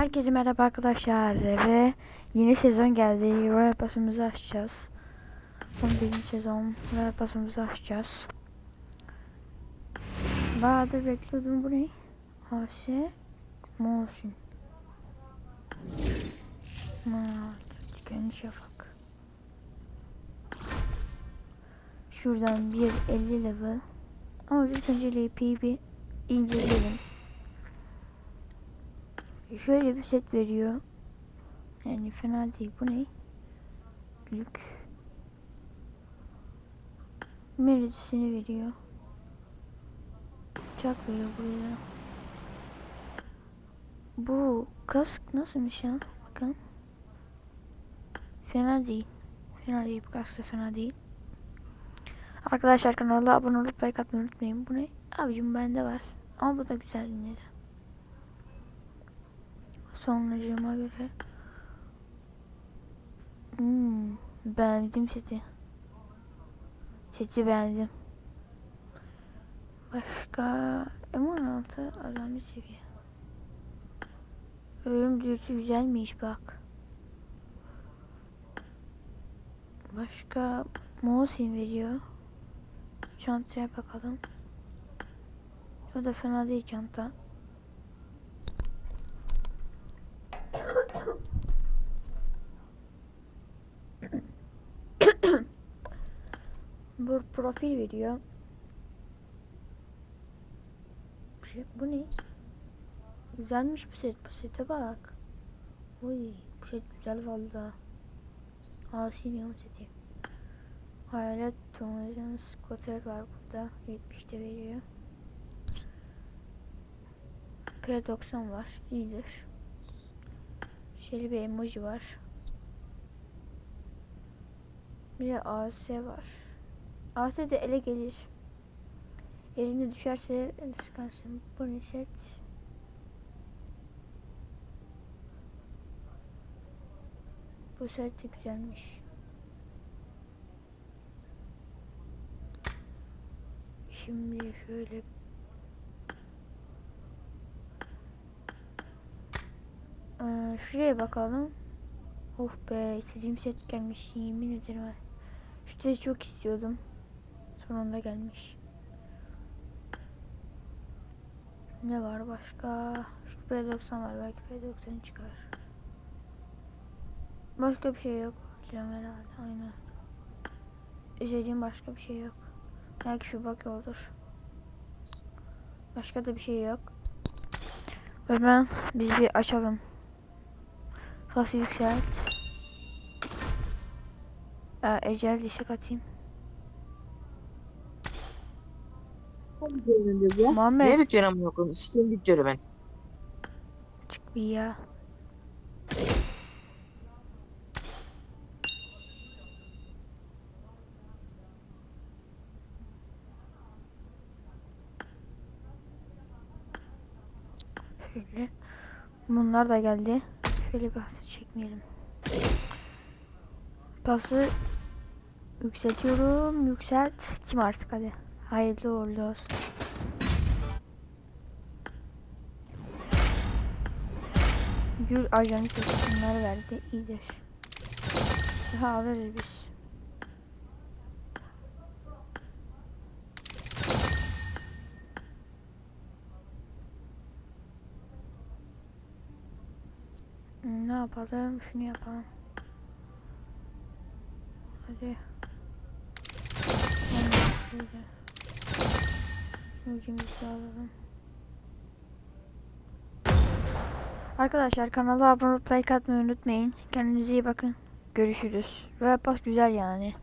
Herkese merhaba arkadaşlar ve yeni sezon geldi. Royal Pass'ımızı açacağız. 11. sezon Royal Pass'ımızı açacağız. Bayağı bekliyordum bu ne? AS Motion. Dikenli şafak. Şuradan bir 50 level. Ama ilk önce LP'yi bir inceleyelim. Şöyle bir set veriyor. Yani fena değil. Bu ne? Lük. Meridisini veriyor. Bıçak veriyor buraya. Bu kask nasılmış ya? Bakın. Fena değil. Fena değil. Bu kask da fena değil. Arkadaşlar kanala abone olup like atmayı unutmayın. Bu ne? Abicim bende var. Ama bu da güzel yine de sonucuma göre. Hmm, beğendim seti. Seti beğendim. Başka M16 azami seviye. Ölüm dürtü güzelmiş bak. Başka Mosin veriyor. Çantaya bakalım. O da fena değil çanta Bu profil. Bu şey bu ne? Güzelmiş bu set. Bu sete bak. Uy, bu set güzel valla. Asimiyon seti. Hayalet Tonaj'ın Scotter var burada. 70'te veriyor. P90 var. iyidir. Şöyle bir emoji var. Bir de AS var. AS de ele gelir. Elinde düşerse sıkarsın. Bu ne set? Bu set de güzelmiş. Şimdi şöyle Ee, şuraya bakalım. Of be istediğim set gelmiş yemin ederim. Şu seti çok istiyordum. Sonunda gelmiş. Ne var başka? Şu P90 var belki P90 çıkar. Başka bir şey yok. Bilmem herhalde aynen. İzlediğim başka bir şey yok. Belki şu bak olur. Başka da bir şey yok. Zaman biz bir açalım. Fası yükselt. Aa, ecel disek atayım. Ne Muhammed bitiyor amına koyayım? Sikim bitiyor ben. çık bir ya. Şöyle. Bunlar da geldi. Şöyle bir hafta çekmeyelim. Pası yükseltiyorum. Yükselttim artık hadi. Hayırlı uğurlu olsun. Gül ajanı bunları verdi. iyidir. Daha alırız biz. Ne yapalım? Şunu yapalım. Hadi. Şöyle. Arkadaşlar kanala abone olup like atmayı unutmayın. Kendinize iyi bakın. Görüşürüz. Ve pas güzel yani.